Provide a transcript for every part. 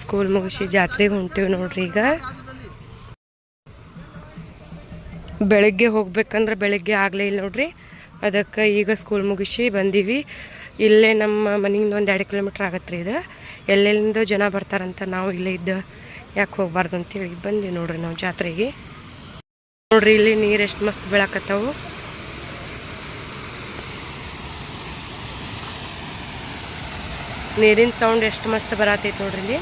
School ಮುಗಿಸಿ ಜಾತ್ರೆಗೆ ಹೊಂಟೀವಿ ನೋಡ್ರಿ ಈಗ. ಬೆಳಗ್ಗೆ ಹೋಗ್ಬೇಕಂದ್ರೆ ಬೆಳಗ್ಗೆ ಆಗಲೇ ಇಲ್ಲ ನೋಡ್ರಿ. ಅದಕ್ಕೆ ಈಗ ಸ್ಕೂಲ್ ಮುಗಿಸಿ ಬಂದೀವಿ. ಇಲ್ಲೇ ನಮ್ಮ ಮನೆಯಿಂದ ಒಂದು ಎರಡು ಕಿಲೋಮೀಟ್ರ್ ಆಗತ್ತೆ ರೀ ಇದು. ಎಲ್ಲೆಲ್ಲಿಂದ ಜನ ಬರ್ತಾರಂತ ನಾವು ಇಲ್ಲೇ ಇದ್ದ ಯಾಕೆ ಹೋಗ್ಬಾರ್ದು ಅಂತೇಳಿ ಬಂದ್ವಿ ನೋಡ್ರಿ ನಾವು ಜಾತ್ರೆಗೆ. ನೋಡ್ರಿ ಇಲ್ಲಿ ನೀರು ಎಷ್ಟು ಮಸ್ತ್ ಬೀಳಾಕತ್ತಾವು. ನೀರಿನ ಸೌಂಡ್ ಎಷ್ಟು ಮಸ್ತ್ ಬರತೈತಿ ನೋಡ್ರಿ ಇಲ್ಲಿ.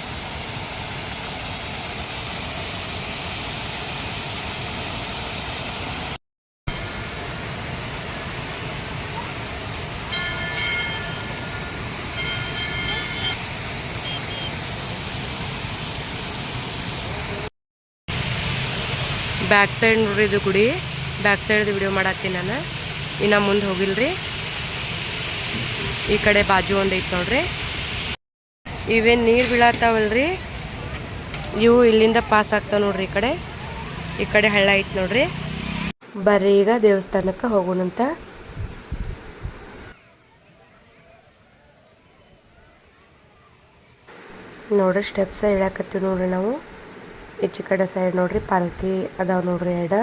ಬ್ಯಾಕ್ ಸೈಡ್ ನೋಡ್ರಿ ಇದು ಗುಡಿ. ಬ್ಯಾಕ್ ಸೈಡ್ ವಿಡಿಯೋ ಮಾಡತ್ತೀನಿ ನಾನು. ಇನ್ನು ಮುಂದೆ ಹೋಗಿಲ್ರಿ. ಈ ಕಡೆ ಬಾಜು ಒಂದು ಐತೆ ನೋಡ್ರಿ. ಇವೇನು ನೀರು ಬೀಳತ್ತಾವಲ್ರಿ ಇವು ಇಲ್ಲಿಂದ ಪಾಸ್ ಆಗ್ತಾವ ನೋಡ್ರಿ ಈ ಕಡೆ. ಈ ಕಡೆ ಹಳ್ಳ ಐತೆ ನೋಡ್ರಿ. ಬರ್ರಿ ಈಗ ದೇವಸ್ಥಾನಕ್ಕೆ ಹೋಗೋಣಂತ. ನೋಡ್ರಿ ಸ್ಟೆಪ್ಸ ಇಳಾಕತ್ತೀವಿ ನೋಡ್ರಿ ನಾವು. ಈಚೆ ಕಡೆ ಸೈಡ್ ನೋಡ್ರಿ, ಪಾಲ್ಕಿ ಅದಾವ ನೋಡ್ರಿ ಎರಡು.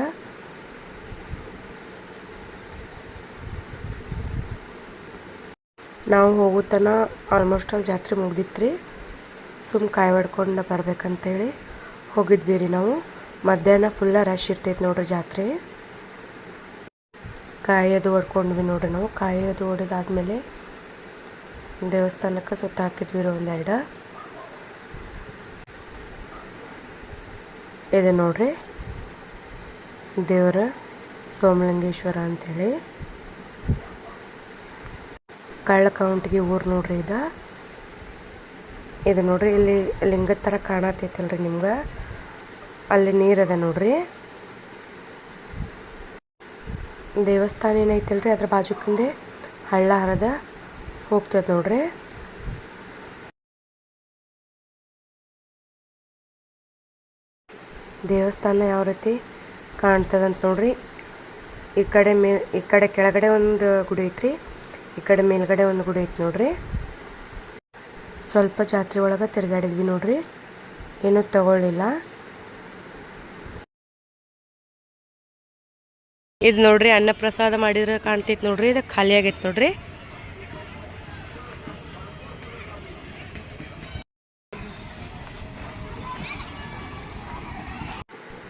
ನಾವು ಹೋಗುತ್ತನ ಆಲ್ಮೋಸ್ಟ್ ಅಲ್ಲಿ ಜಾತ್ರೆ ಮುಗ್ದಿತ್ತು ಸುಮ್ಮ ಕಾಯಿ ಹೊಡ್ಕೊಂಡು ಬರ್ಬೇಕಂತೇಳಿ ಹೋಗಿದ್ವಿ ರೀ ನಾವು. ಮಧ್ಯಾಹ್ನ ಫುಲ್ಲ ರಶ್ ಇರ್ತೈತೆ ನೋಡ್ರಿ ಜಾತ್ರೆ. ಕಾಯಿ ಅದು ಹೊಡ್ಕೊಂಡ್ವಿ ನೋಡ್ರಿ ನಾವು. ಕಾಯಿ ಅದು ಹೊಡೆದಾದ್ಮೇಲೆ ದೇವಸ್ಥಾನಕ್ಕೆ ಸುತ್ತ ಹಾಕಿದ್ವಿ ರೀ ಒಂದೆರಡು. ಇದೆ ನೋಡ್ರಿ ದೇವರ ಸೋಮಲಿಂಗೇಶ್ವರ ಅಂಥೇಳಿ ಕಳ್ಳ ಕೌಂಟ್ಗಿ ಊರು ನೋಡ್ರಿ ಇದು. ಇದು ನೋಡ್ರಿ ಇಲ್ಲಿ ಲಿಂಗದ ಥರ ಕಾಣತೈತಲ್ರಿ ನಿಮ್ಗೆ. ಅಲ್ಲಿ ನೀರದ ನೋಡ್ರಿ. ದೇವಸ್ಥಾನ ಏನೈತಲ್ರಿ ಅದ್ರ ಬಾಜುಕಿಂದೆ ಹಳ್ಳ ಹರದ ಹೋಗ್ತದ ನೋಡ್ರಿ. ದೇವಸ್ಥಾನ ಯಾವ ರೀತಿ ಕಾಣ್ತದಂತ ನೋಡ್ರಿ. ಈ ಕಡೆ ಮೇ, ಈ ಕಡೆ ಕೆಳಗಡೆ ಒಂದು ಗುಡಿ ಐತ್ರಿ. ಈ ಕಡೆ ಮೇಲ್ಗಡೆ ಒಂದು ಗುಡಿ ಐತೆ ನೋಡ್ರಿ. ಸ್ವಲ್ಪ ಜಾತ್ರೆ ಒಳಗೆ ತಿರುಗಾಡಿದ್ವಿ ನೋಡ್ರಿ. ಏನೂ ತಗೊಳ್ಳಿಲ್ಲ. ಇದು ನೋಡ್ರಿ ಅನ್ನ ಪ್ರಸಾದ ಮಾಡಿದ್ರೆ ಕಾಣ್ತೈತೆ ನೋಡ್ರಿ, ಇದು ಖಾಲಿ ಆಗೈತೆ ನೋಡ್ರಿ.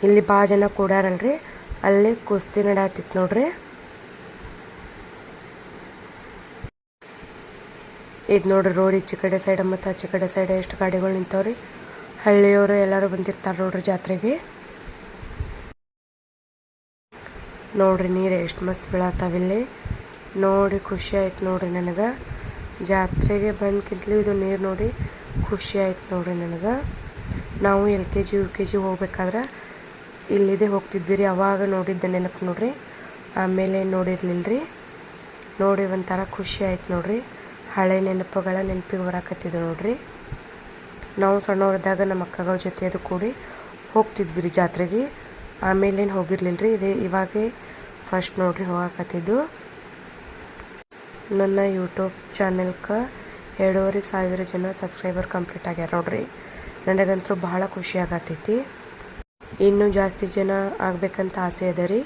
ಇಲ್ಲಿ ಭಾಳ ಜನ ಕೂಡಾರಲ್ರಿ. ಅಲ್ಲಿ ಕುಸ್ತಿ ನಡಾತಿತ್ತು ನೋಡ್ರಿ. ಇದು ನೋಡ್ರಿ ರೋಡ್ ಈಚೆ ಕಡೆ ಸೈಡ್ ಮತ್ತು ಆಚೆ ಕಡೆ ಸೈಡ್ ಎಷ್ಟು ಗಾಡಿಗಳು ನಿಂತವ್ರಿ. ಹಳ್ಳಿಯವರು ಎಲ್ಲರೂ ಬಂದಿರ್ತಾರೆ ನೋಡ್ರಿ ಜಾತ್ರೆಗೆ. ನೋಡ್ರಿ ನೀರು ಎಷ್ಟು ಮಸ್ತ್ ಬೀಳತ್ತಾವಿಲ್ಲಿ ನೋಡಿ ಖುಷಿ ಆಯ್ತು ನೋಡ್ರಿ ನನಗೆ. ಜಾತ್ರೆಗೆ ಬಂದ್ಕಿಂತಲೂ ಇದು ನೀರು ನೋಡಿ ಖುಷಿ ಆಯ್ತು ನೋಡ್ರಿ ನನಗೆ. ನಾವು L K G, U K G ಹೋಗ್ಬೇಕಾದ್ರೆ ಇಲ್ಲಿದೆ ಹೋಗ್ತಿದ್ವಿ ರೀ ಅವಾಗ ನೋಡಿದ್ದೆ ನೆನಪು ನೋಡ್ರಿ. ಆಮೇಲೆ ನೋಡಿರ್ಲಿಲ್ಲ ರೀ ನೋಡಿ ಒಂಥರ ಖುಷಿ ಆಯ್ತು ನೋಡ್ರಿ. ಹಳೆ ನೆನಪುಗಳ ನೆನಪಿಗೆ ಬರಾಕತ್ತಿದ್ದು ನೋಡ್ರಿ. ನಾವು ಸಣ್ಣವರಿದ್ದಾಗ ನಮ್ಮ ಅಕ್ಕಗಳ ಜೊತೆ ಅದು ಕೂಡಿ ಹೋಗ್ತಿದ್ವಿ ರೀ ಜಾತ್ರೆಗೆ. ಆಮೇಲೇನು ಹೋಗಿರ್ಲಿಲ್ಲ ರೀ ಇದೇ ಇವಾಗೇ ಫಸ್ಟ್ ನೋಡ್ರಿ ಹೋಗಾಕತ್ತಿದ್ದು. ನನ್ನ ಯೂಟ್ಯೂಬ್ ಚಾನೆಲ್ಗೆ ಎರಡೂವರೆ ಸಾವಿರ ಜನ ಸಬ್ಸ್ಕ್ರೈಬರ್ ಕಂಪ್ಲೀಟ್ ಆಗ್ಯಾರ ನೋಡ್ರಿ. ನನಗಂತೂ ಭಾಳ ಖುಷಿ ಆಗತ್ತೈತಿ ಇನ್ನೂ ಜಾಸ್ತಿ ಜನ ಆಗಬೇಕಂತ ಆಸೆ ಅದ ರೀ.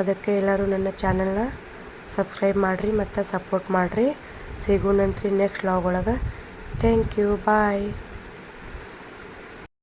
ಅದಕ್ಕೆ ಎಲ್ಲರೂ ನನ್ನ ಚಾನಲ್ನ ಸಬ್ಸ್ಕ್ರೈಬ್ ಮಾಡಿರಿ ಮತ್ತು ಸಪೋರ್ಟ್ ಮಾಡಿರಿ. ಸಿಗೋಣಂತ್ರಿ ನೆಕ್ಸ್ಟ್ ಲಾಗ್ ಒಳಗೆ. Thank you bye